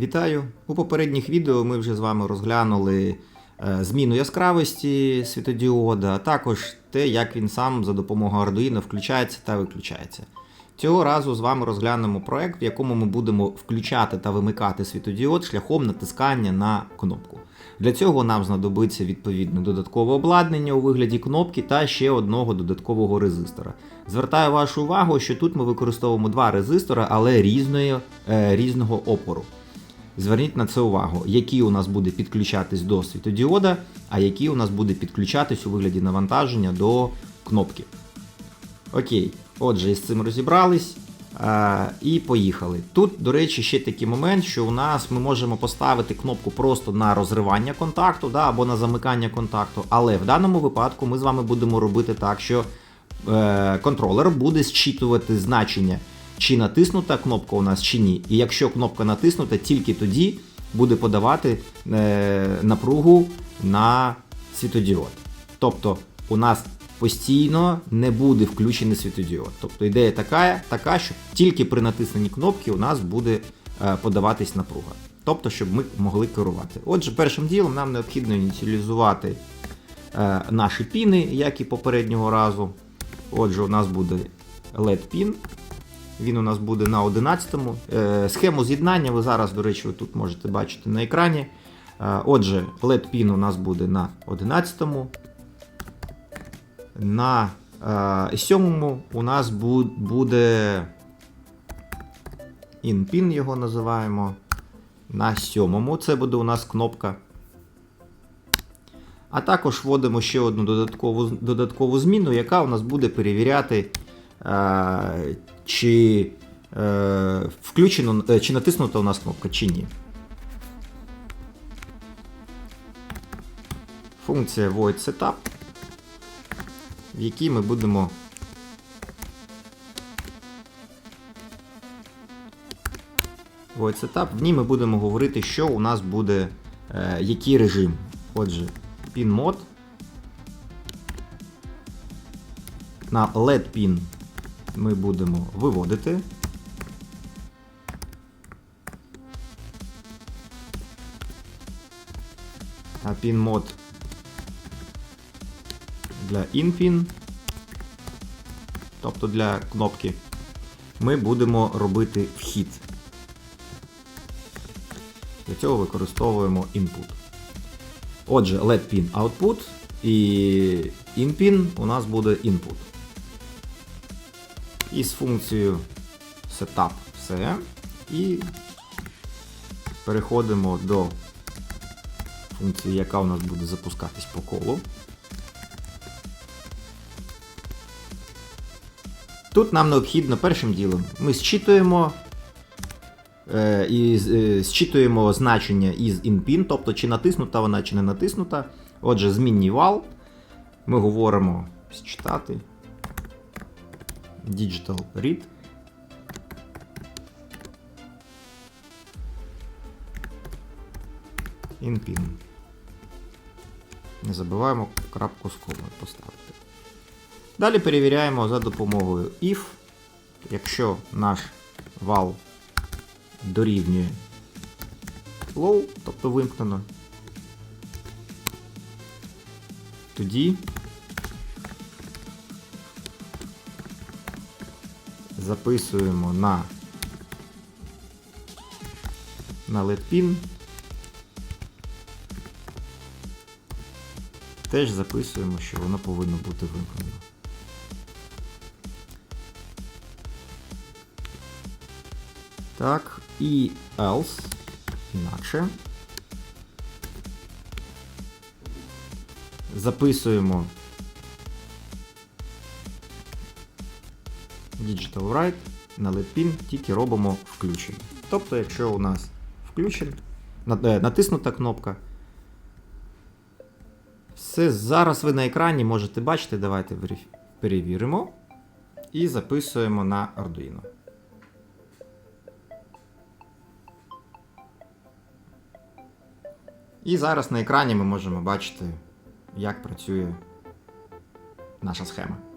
Вітаю! У попередніх відео ми вже з вами розглянули е, зміну яскравості світодіода, а також те, як він сам за допомогою Arduino включається та виключається. Цього разу з вами розглянемо проект, в якому ми будемо включати та вимикати світодіод шляхом натискання на кнопку. Для цього нам знадобиться відповідне додаткове обладнання у вигляді кнопки та ще одного додаткового резистора. Звертаю вашу увагу, що тут ми використовуємо два резистора, але різної, е, різного опору. Зверніть на це увагу, який у нас буде підключатись до світодіода, а який у нас буде підключатись у вигляді навантаження до кнопки. Окей, отже, з цим розібрались. А, і поїхали. Тут, до речі, ще такий момент, що у нас ми можемо поставити кнопку просто на розривання контакту да, або на замикання контакту. Але в даному випадку ми з вами будемо робити так, що е, контролер буде зчитувати значення, чи натиснута кнопка у нас чи ні. І якщо кнопка натиснута, тільки тоді буде подавати е, напругу на світодіод. Тобто у нас постійно не буде включений світодіод. Тобто ідея така, така, що тільки при натисненні кнопки у нас буде е, подаватись напруга. Тобто, щоб ми могли керувати. Отже, першим ділом нам необхідно ініціалізувати е, наші піни, як і попереднього разу. Отже, у нас буде LED-пін. Він у нас буде на 11-му. Е, схему з'єднання ви зараз, до речі, тут можете бачити на екрані. Е, отже, LED-пін у нас буде на 11-му. На е, 7-му у нас буде in-pin його називаємо. На 7-му це буде у нас кнопка. А також вводимо ще одну додаткову, додаткову зміну, яка у нас буде перевіряти, е, чи, е, включено, е, чи натиснута у нас кнопка, чи ні. Функція void setup, в якій ми будемо void setup, в ній ми будемо говорити, що у нас буде, е, який режим. Отже, pin mode. На LED pin ми будемо виводити. А pin мод для in-pin, тобто для кнопки, ми будемо робити вхід. Для цього використовуємо input. Отже, LED pin output і in-pin у нас буде input. І з функцією setup все. І переходимо до функції, яка у нас буде запускатись по колу. Тут нам необхідно першим ділом ми зчитуємо е, і е, зчитуємо значення із inpin, тобто чи натиснута вона, чи не натиснута. Отже, змінний вал. Ми говоримо зчитати. Digital read. InPin. Не забуваємо крапку з комою поставити. Далі перевіряємо за допомогою if, якщо наш вал дорівнює low, тобто вимкнено, тоді записуємо на, на LED pin. Теж записуємо, що воно повинно бути вимкнено. Так, і else, інакше. Записуємо Digital Write на LED-pin, тільки робимо включення. Тобто, якщо у нас включен, е, натиснута кнопка, все зараз ви на екрані можете бачити. Давайте перевіримо і записуємо на Arduino. І зараз на екрані ми можемо бачити, як працює наша схема.